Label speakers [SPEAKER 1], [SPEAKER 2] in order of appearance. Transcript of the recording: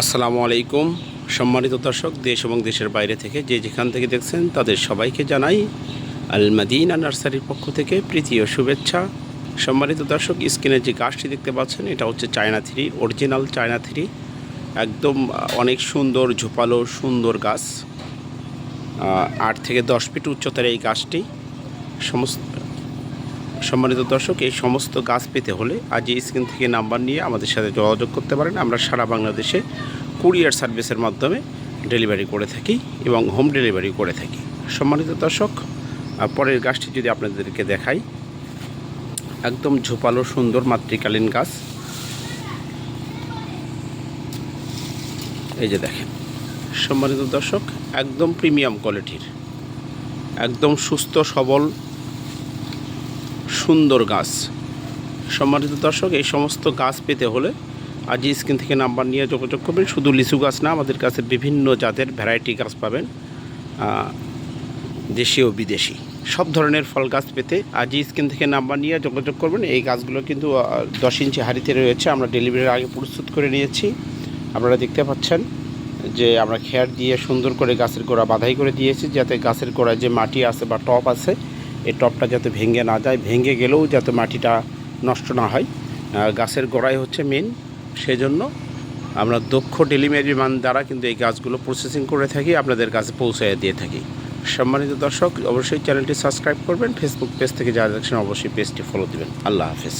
[SPEAKER 1] আসসালামু আলাইকুম। সম্মানিত দর্শক, দেশ এবং দেশের বাইরে থেকে যে যেখান থেকে দেখছেন তাদের সবাইকে জানাই আল মাদিনা নার্সারির পক্ষ থেকে প্রীতি ও শুভেচ্ছা। সম্মানিত দর্শক, স্ক্রিনে যে গাছটি দেখতে পাচ্ছেন, এটা হচ্ছে China three, original China three. একদম অনেক সুন্দর, ঝোপালো, সুন্দর গাছ। আট থেকে দশ ফিট উচ্চতার এই গাছটি। সমস্ত সম্মানিত দর্শক, এই সমস্ত গাছ পেতে হলে আজ এই স্ক্রিন থেকে নাম্বার নিয়ে আমাদের সাথে যোগাযোগ করতে পারেন। আমরা সারা বাংলাদেশে কুরিয়ার সার্ভিসের মাধ্যমে ডেলিভারি করে থাকি এবং হোম ডেলিভারি করে থাকি। সম্মানিত দর্শক পরের গাছটি যদি আপনাদেরকে দেখাই, একদম ঝোপালো, সুন্দর মাতৃকালীন গাছ। এই যে দেখেন, সম্মানিত দর্শক, একদম প্রিমিয়াম কোয়ালিটির, একদম সুস্থ, সবল সুন্দর গাছ। সম্মানিত দর্শক, এই সমস্ত গাছ পেতে হলে আজই স্ক্রিন থেকে নাম্বার নিয়ে যোগাযোগ করবেন। শুধু লিচু গাছ না, আমাদের কাছে বিভিন্ন জাতের ভ্যারাইটি গাছ পাবেন দেশীয় বিদেশি। সব ধরনের ফল গাছ পেতে আজই স্ক্রিন থেকে নাম্বার নিয়ে যোগাযোগ করবেন। এই গাছগুলো কিন্তু দশ ইঞ্চি হাড়িতে রয়েছে, আমরা ডেলিভারির আগে প্রস্তুত করে নিয়েছি। আপনারা দেখতে পাচ্ছেন যে আমরা খেয়ার দিয়ে সুন্দর করে গাছের গোড়া বাধাই করে দিয়েছি, যাতে গাছের গোড়ায় যে মাটি আছে বা টপ আছে এই টপটা যাতে ভেঙে না যায়, ভেঙে গেলেও যাতে মাটিটা নষ্ট না হয়। গাছের গোড়াই হচ্ছে মেন সেজন্য আমরা দক্ষ ডেলিভারি মান দ্বারা কিন্তু এই গাছগুলো প্রসেসিং করে থাকি, আপনাদের কাছে পৌঁছায় দিয়ে থাকি। সম্মানিত দর্শক, অবশ্যই চ্যানেলটি সাবস্ক্রাইব করবেন। ফেসবুক পেজ থেকে যারা দেখছেন, অবশ্যই পেজটি ফলো দেবেন। আল্লাহ হাফেজ।